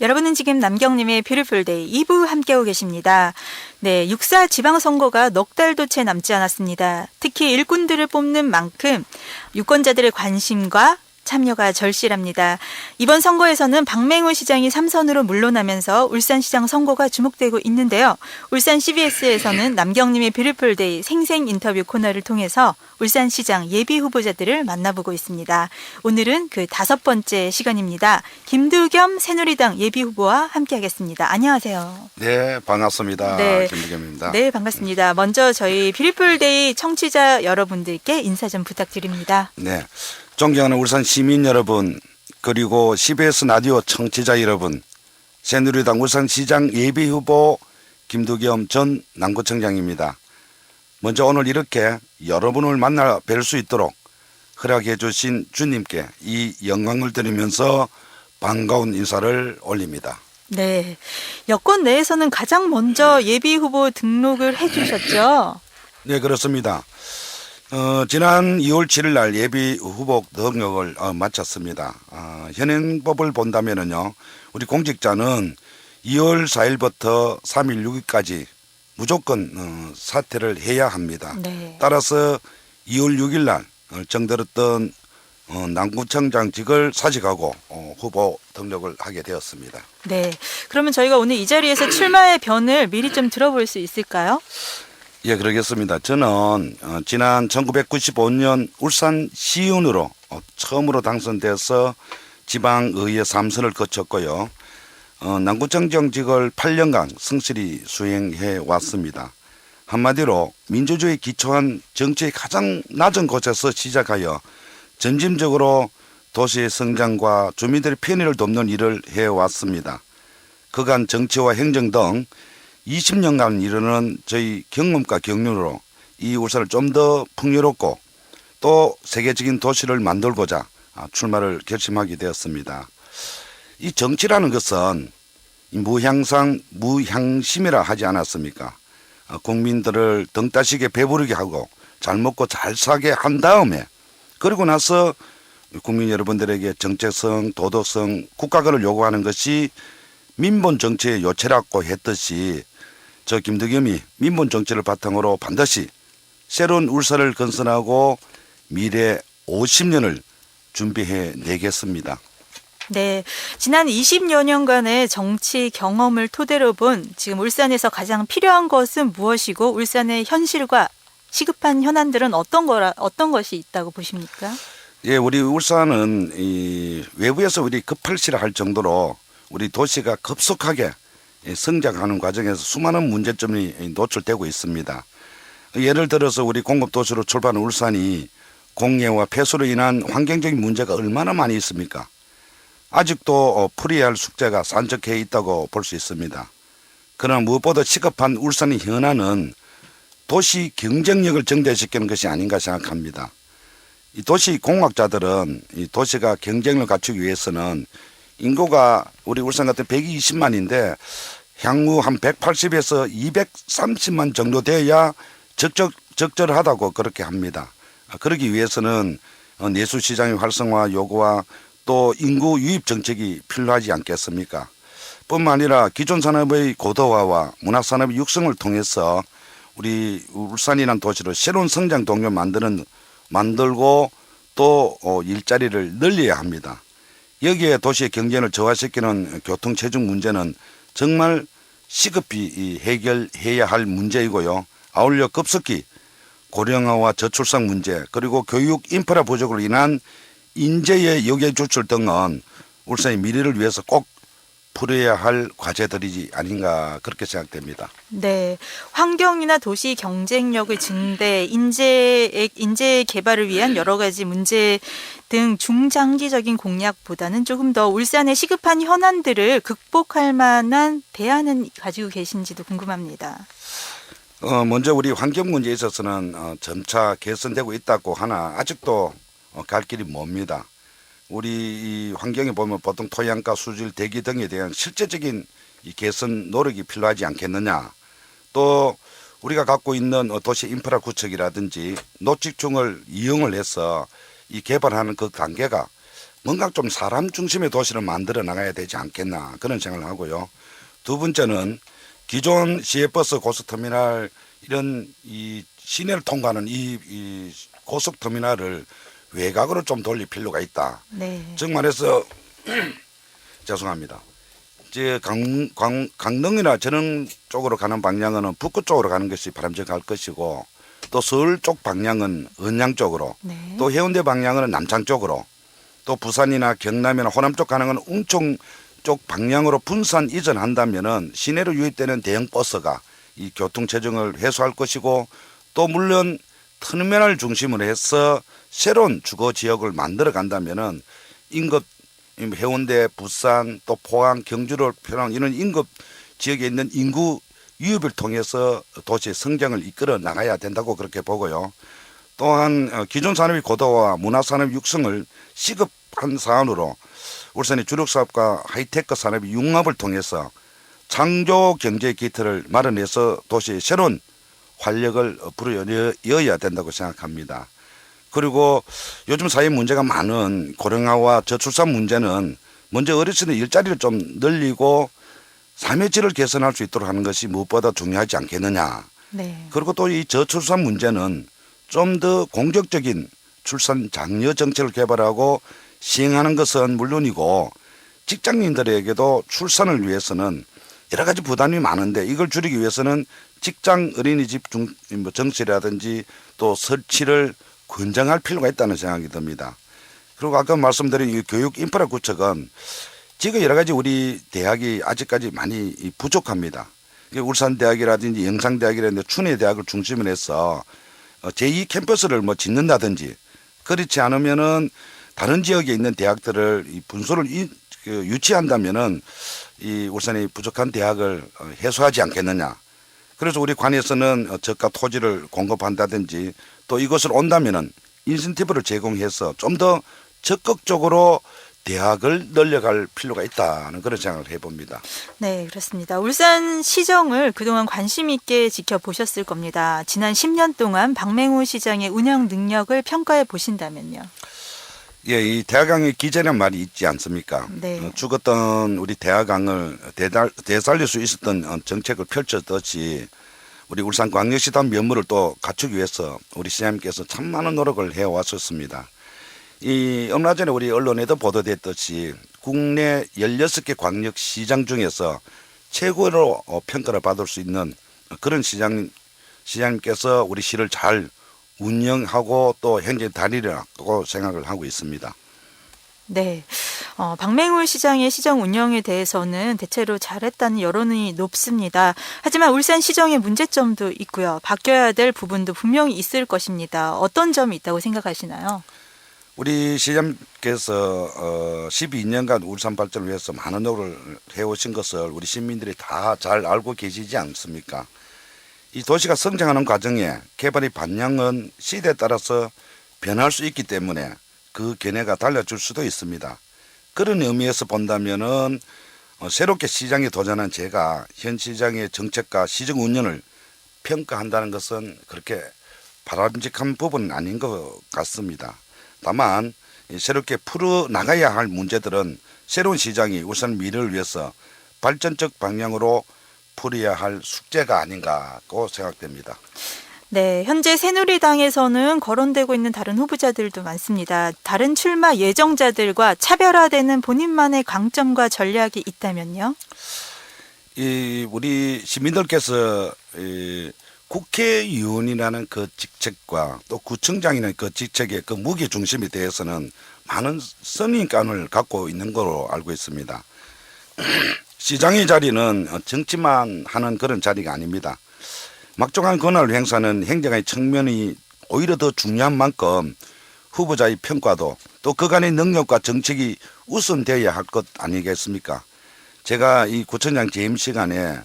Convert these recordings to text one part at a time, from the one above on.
여러분은 지금 남경님의 뷰티풀데이 2부 함께하고 계십니다. 네, 육사 지방선거가 넉 달도 채 남지 않았습니다. 특히 일꾼들을 뽑는 만큼 유권자들의 관심과 참여가 절실합니다. 이번 선거에서는 박맹훈 시장이 삼선으로 물러나면서 울산시장 선거가 주목되고 있는데요. 울산 CBS에서는 남경님의 뷰티풀데이 생생 인터뷰 코너를 통해서 울산시장 예비 후보자들을 만나보고 있습니다. 오늘은 그 다섯 번째 시간입니다. 김두겸 새누리당 예비 후보와 함께하겠습니다. 안녕하세요. 네, 반갑습니다. 네. 김부겸입니다. 네, 반갑습니다. 먼저 저희 뷰티풀데이 청취자 여러분들께 인사 좀 부탁드립니다. 네. 존경하는 울산 시민 여러분, 그리고 CBS 라디오 청취자 여러분, 새누리당 울산시장 예비 후보 김두겸 전 남구청장입니다. 먼저 오늘 이렇게 여러분을 만나 뵐 수 있도록 허락해 주신 주님께 이 영광을 드리면서 반가운 인사를 올립니다. 네. 여권 내에서는 가장 먼저 예비 후보 등록을 해 주셨죠? 네, 그렇습니다. 어, 지난 2월 7일 날 예비 후보 등록을 어, 마쳤습니다. 어, 현행법을 본다면은요, 우리 공직자는 2월 4일부터 3일 6일까지 무조건 어, 사퇴를 해야 합니다. 네. 따라서 2월 6일 날 어, 정들었던 어, 남구청장직을 사직하고 어, 후보 등록을 하게 되었습니다. 네. 그러면 저희가 오늘 이 자리에서 출마의 변을 미리 좀 들어볼 수 있을까요? 예, 그러겠습니다. 저는 어, 지난 1995년 울산 시의원으로 어, 처음으로 당선돼서 지방의회 3선을 거쳤고요. 어, 남구청 정직을 8년간 성실히 수행해 왔습니다. 한마디로 민주주의 기초한 정치의 가장 낮은 곳에서 시작하여 점진적으로 도시의 성장과 주민들의 편의를 돕는 일을 해왔습니다. 그간 정치와 행정 등 20년간 이르는 저희 경험과 경륜으로 이 울산을 좀 더 풍요롭고 또 세계적인 도시를 만들고자 아, 출마를 결심하게 되었습니다. 이 정치라는 것은 이 무향상 무향심이라 하지 않았습니까? 아, 국민들을 등 따시게 배부르게 하고 잘 먹고 잘 사게 한 다음에 그리고 나서 국민 여러분들에게 정체성, 도덕성, 국가관을 요구하는 것이 민본 정치의 요체라고 했듯이 저 김덕겸이 민본 정치를 바탕으로 반드시 새로운 울산을 건설하고 미래 50년을 준비해 내겠습니다. 네. 지난 20여 년간의 정치 경험을 토대로 본 지금 울산에서 가장 필요한 것은 무엇이고 울산의 현실과 시급한 현안들은 어떤 거라 어떤 것이 있다고 보십니까? 예, 우리 울산은 이 외부에서 우리 급할시라 할 정도로 우리 도시가 급속하게 예, 성장하는 과정에서 수많은 문제점이 노출되고 있습니다. 예를 들어서 우리 공급도시로 출발한 울산이 공해와 폐수로 인한 환경적인 문제가 얼마나 많이 있습니까? 아직도 어, 풀어야 할 숙제가 산적해 있다고 볼 수 있습니다. 그러나 무엇보다 시급한 울산의 현안은 도시 경쟁력을 증대시키는 것이 아닌가 생각합니다. 이 도시 공학자들은 이 도시가 경쟁을 갖추기 위해서는 인구가 우리 울산 같은 120만인데 향후 한 180에서 230만 정도 돼야 적적 적절하다고 그렇게 합니다. 아, 그러기 위해서는 어, 내수 시장의 활성화 요구와 또 인구 유입 정책이 필요하지 않겠습니까? 뿐만 아니라 기존 산업의 고도화와 문화 산업의 육성을 통해서 우리 울산이라는 도시를 새로운 성장 동력 만드는 만들고 또 어, 일자리를 늘려야 합니다. 여기에 도시의 경쟁을 저하시키는 교통 체증 문제는 정말 시급히 이 해결해야 할 문제이고요. 아울러 급속히 고령화와 저출산 문제 그리고 교육 인프라 부족으로 인한 인재의 역외 조출 등은 울산의 미래를 위해서 꼭 풀어야 할 과제들이지 아닌가 그렇게 생각됩니다. 네. 환경이나 도시 경쟁력의 증대, 인재 인재 개발을 위한 여러 가지 문제 등 중장기적인 공약보다는 조금 더 울산의 시급한 현안들을 극복할 만한 대안은 가지고 계신지도 궁금합니다. 어, 먼저 우리 환경 문제에 있어서는 어, 점차 개선되고 있다고 하나 아직도 어, 갈 길이 멉니다. 우리 이 환경에 보면 보통 토양가 수질 대기 등에 대한 실제적인 이 개선 노력이 필요하지 않겠느냐. 또 우리가 갖고 있는 어, 도시 인프라 구축이라든지 노직중을 이용을 해서 이 개발하는 그 단계가 뭔가 좀 사람 중심의 도시를 만들어 나가야 되지 않겠나 그런 생각을 하고요. 두 번째는 기존 시외버스 고속터미널 이런 이 시내를 통과하는 이, 이 고속터미널을 외곽으로 좀 돌릴 필요가 있다. 네. 즉 말해서 죄송합니다. 이제 강, 강, 강릉이나 전릉 쪽으로 가는 방향은 북구 쪽으로 가는 것이 바람직할 것이고 또 서울 쪽 방향은 언양 쪽으로 네. 또 해운대 방향은 남창 쪽으로 또 부산이나 경남이나 호남 쪽 가는 건 웅총 쪽 방향으로 분산 이전한다면은 시내로 유입되는 대형 버스가 이 교통 체증을 해소할 것이고 또 물론 터미널 중심으로 해서 새로운 주거 지역을 만들어 간다면은 인급 해운대, 부산, 또 포항, 경주를 표현한 이런 인급 지역에 있는 인구 유입을 통해서 도시의 성장을 이끌어 나가야 된다고 그렇게 보고요. 또한 어, 기존 산업의 고도화, 문화 산업 육성을 시급한 사안으로 울산의 주력 사업과 하이테크 산업의 융합을 통해서 창조 경제 기틀을 마련해서 도시의 새로운 활력을 불어넣어야 된다고 생각합니다. 그리고 요즘 사회 문제가 많은 고령화와 저출산 문제는 먼저 어르신의 일자리를 좀 늘리고 삶의 질을 개선할 수 있도록 하는 것이 무엇보다 중요하지 않겠느냐. 네. 그리고 또 이 저출산 문제는 좀 더 공적적인 출산 장려 정책을 개발하고 시행하는 것은 물론이고 직장인들에게도 출산을 위해서는 여러 가지 부담이 많은데 이걸 줄이기 위해서는 직장 어린이집 중, 뭐 정치라든지 또 설치를 권장할 필요가 있다는 생각이 듭니다. 그리고 아까 말씀드린 이 교육 인프라 구축은 지금 여러 가지 우리 대학이 아직까지 많이 이 부족합니다. 이게 울산 대학이라든지 영상 대학이라든지 춘해 대학을 중심으로 해서 어, 제2 캠퍼스를 뭐 짓는다든지 그렇지 않으면은 다른 지역에 있는 대학들을 이- 그 유치한다면은 이 울산의 부족한 대학을 어, 해소하지 않겠느냐. 그래서 우리 관에서는 어, 저가 토지를 공급한다든지 또 이것을 온다면은 인센티브를 제공해서 좀 더 적극적으로 대학을 늘려갈 필요가 있다는 그런 생각을 해봅니다. 네, 그렇습니다. 울산 시정을 그동안 관심 있게 지켜보셨을 겁니다. 지난 10년 동안 박맹우 시장의 운영 능력을 평가해 보신다면요. 예, 이 대학강의 기재란 말이 있지 않습니까? 네. 어, 죽었던 우리 대학강을 되달, 되살릴 수 있었던 어, 정책을 펼쳤듯이 우리 울산광역시단 면모를 또 갖추기 위해서 우리 시장님께서 참 많은 노력을 해왔었습니다. 이 얼마 전에 우리 언론에도 보도됐듯이 국내 16개 광역시장 중에서 최고로 어, 평가를 받을 수 있는 그런 시장, 시장님께서 우리 시를 잘 운영하고 또 현재 다리라고 생각을 하고 있습니다. 네. 어, 박맹울 시장의 시정 운영에 대해서는 대체로 잘했다는 여론이 높습니다. 하지만 울산 시정의 문제점도 있고요. 바뀌어야 될 부분도 분명히 있을 것입니다. 어떤 점이 있다고 생각하시나요? 우리 시장님께서 어, 12년간 울산 발전을 위해서 많은 노력을 해오신 것을 우리 시민들이 다 잘 알고 계시지 않습니까? 이 도시가 성장하는 과정에 개발의 방향은 시대에 따라서 변할 수 있기 때문에 그 견해가 달라질 수도 있습니다. 그런 의미에서 본다면은 어, 새롭게 시장에 도전한 제가 현 시장의 정책과 시정 운영을 평가한다는 것은 그렇게 바람직한 부분은 아닌 것 같습니다. 다만 이 새롭게 풀어 나가야 할 문제들은 새로운 시장이 울산 미래를 위해서 발전적 방향으로 풀어야 할 숙제가 아닌가고 생각됩니다. 네, 현재 새누리당에서는 거론되고 있는 다른 후보자들도 많습니다. 다른 출마 예정자들과 차별화되는 본인만의 강점과 전략이 있다면요? 이 우리 시민들께서 이 국회의원이라는 그 직책과 또 구청장이라는 그 직책의 그 무게 중심에 대해서는 많은 선인감을 갖고 있는 걸로 알고 있습니다. 시장의 자리는 정치만 하는 그런 자리가 아닙니다. 막중한 권한을 행사하는 행정의 측면이 오히려 더 중요한 만큼 후보자의 평가도 또 그간의 능력과 정책이 우선되어야 할 것 아니겠습니까? 제가 이 구청장 재임 시간에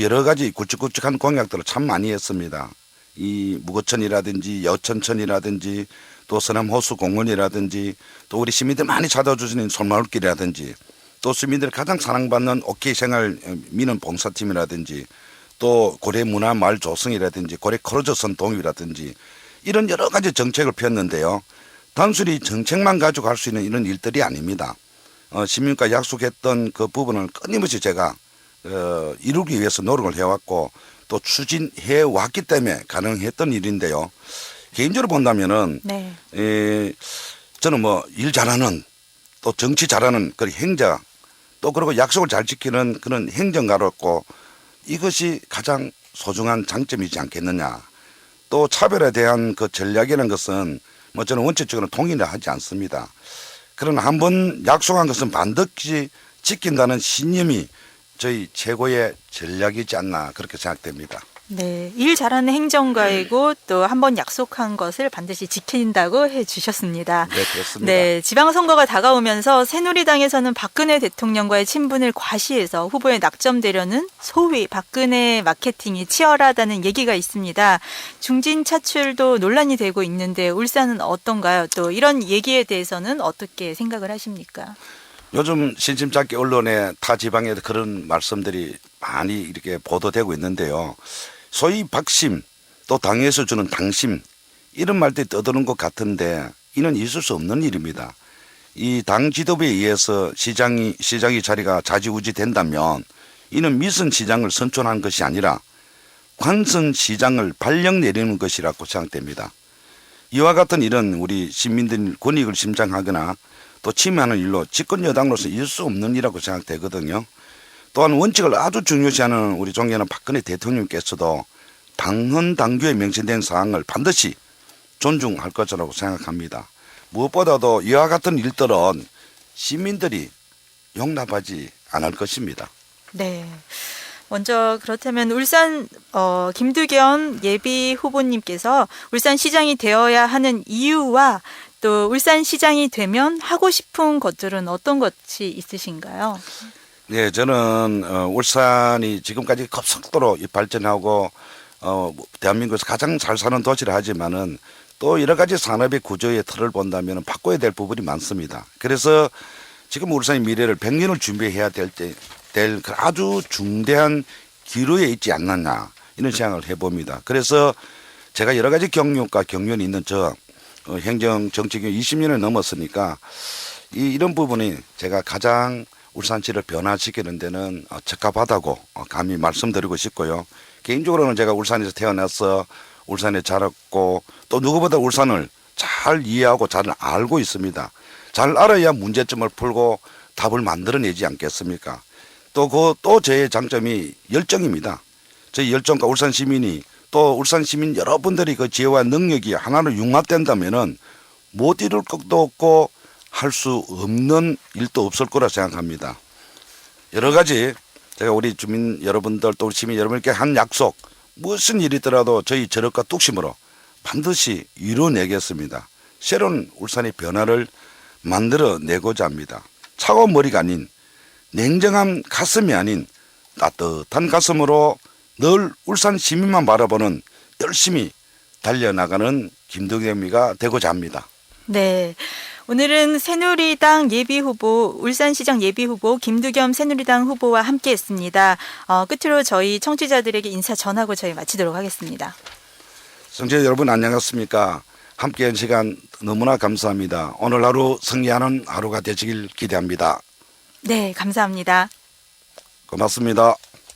여러 가지 굵직굵직한 공약들을 참 많이 했습니다. 이 무거천이라든지 여천천이라든지 또 서남호수 공원이라든지 또 우리 시민들 많이 찾아주시는 솔마을길이라든지 또 시민들이 가장 사랑받는 오케이 생활 민원 봉사팀이라든지 또 고래 문화 마을 조성이라든지 고래 크루즈 선동이라든지 이런 여러 가지 정책을 폈는데요. 단순히 정책만 가지고 할 수 있는 이런 일들이 아닙니다. 어, 시민과 약속했던 그 부분을 끊임없이 제가 어, 이루기 위해서 노력을 해왔고 또 추진해 왔기 때문에 가능했던 일인데요. 개인적으로 본다면은 네. 에, 저는 뭐 일 잘하는 또 정치 잘하는 그 행자 또 그리고 약속을 잘 지키는 그런 행정가로고 이것이 가장 소중한 장점이지 않겠느냐. 또 차별에 대한 그 전략이라는 것은 뭐 저는 원칙적으로 동의를 하지 않습니다. 그러나 한 번 약속한 것은 반드시 지킨다는 신념이 저희 최고의 전략이지 않나 그렇게 생각됩니다. 네, 일 잘하는 행정가이고 또 한 번 약속한 것을 반드시 지킨다고 해 주셨습니다. 네, 그렇습니다. 네, 지방선거가 다가오면서 새누리당에서는 박근혜 대통령과의 친분을 과시해서 후보에 낙점되려는 소위 박근혜 마케팅이 치열하다는 얘기가 있습니다. 중진 차출도 논란이 되고 있는데 울산은 어떤가요? 또 이런 얘기에 대해서는 어떻게 생각을 하십니까? 요즘 신심찮게 언론에 타 지방에 그런 말씀들이 많이 이렇게 보도되고 있는데요. 소위 박심 또 당에서 주는 당심 이런 말들이 떠드는 것 같은데 이는 있을 수 없는 일입니다. 이 당 지도부에 의해서 시장이 시장의 자리가 좌지우지 된다면 이는 미선 시장을 선출한 것이 아니라 관선 시장을 발령 내리는 것이라고 생각됩니다. 이와 같은 일은 우리 시민들 권익을 심장하거나 또 침해하는 일로 집권 여당으로서 있을 수 없는 일이라고 생각되거든요. 또한 원칙을 아주 중요시하는 우리 존경하는 박근혜 대통령께서도 당헌 당규에 명시된 사항을 반드시 존중할 것이라고 생각합니다. 무엇보다도 이와 같은 일들은 시민들이 용납하지 않을 것입니다. 네. 먼저 그렇다면 울산 어, 김두겸 예비 후보님께서 울산 시장이 되어야 하는 이유와 또 울산 시장이 되면 하고 싶은 것들은 어떤 것이 있으신가요? 네, 저는 어, 울산이 지금까지 급속도로 이 발전하고 어, 대한민국에서 가장 잘 사는 도시를 하지만은 또 여러 가지 산업의 구조의 틀을 본다면 바꿔야 될 부분이 많습니다. 그래서 지금 울산의 미래를 100년을 준비해야 될 때, 될그 아주 중대한 기로에 있지 않느냐 이런 생각을 해봅니다. 그래서 제가 여러 가지 경력과 경륜이 있는 저 어, 행정 정치경 20년을 넘었으니까 이, 이런 부분이 제가 가장 울산시를 변화시키는 데는 어, 적합하다고 어, 감히 말씀드리고 싶고요. 개인적으로는 제가 울산에서 태어나서 울산에 자랐고 또 누구보다 울산을 잘 이해하고 잘 알고 있습니다. 잘 알아야 문제점을 풀고 답을 만들어내지 않겠습니까? 또 그 또 제 장점이 열정입니다. 제 열정과 울산 시민이 또 울산 시민 여러분들이 그 지혜와 능력이 하나로 융합된다면은 못 이룰 것도 없고 할 수 없는 일도 없을 거라 생각합니다. 여러 가지 제가 우리 주민 여러분들 또 우리 시민 여러분께 한 약속 무슨 일이더라도 저희 저력과 뚝심으로 반드시 이뤄내겠습니다. 새로운 울산의 변화를 만들어내고자 합니다. 차가운 머리가 아닌 냉정한 가슴이 아닌 따뜻한 가슴으로 늘 울산 시민만 바라보는 열심히 달려나가는 김동겸이가 되고자 합니다. 네. 오늘은 새누리당 예비 후보, 울산시장 예비 후보 김두겸 새누리당 후보와 함께 했습니다. 어, 끝으로 저희 청취자들에게 인사 전하고 저희 마치도록 하겠습니다. 성재 여러분 안녕하십니까? 함께한 시간 너무나 감사합니다. 오늘 하루 승리하는 하루가 되시길 기대합니다. 네, 감사합니다. 고맙습니다.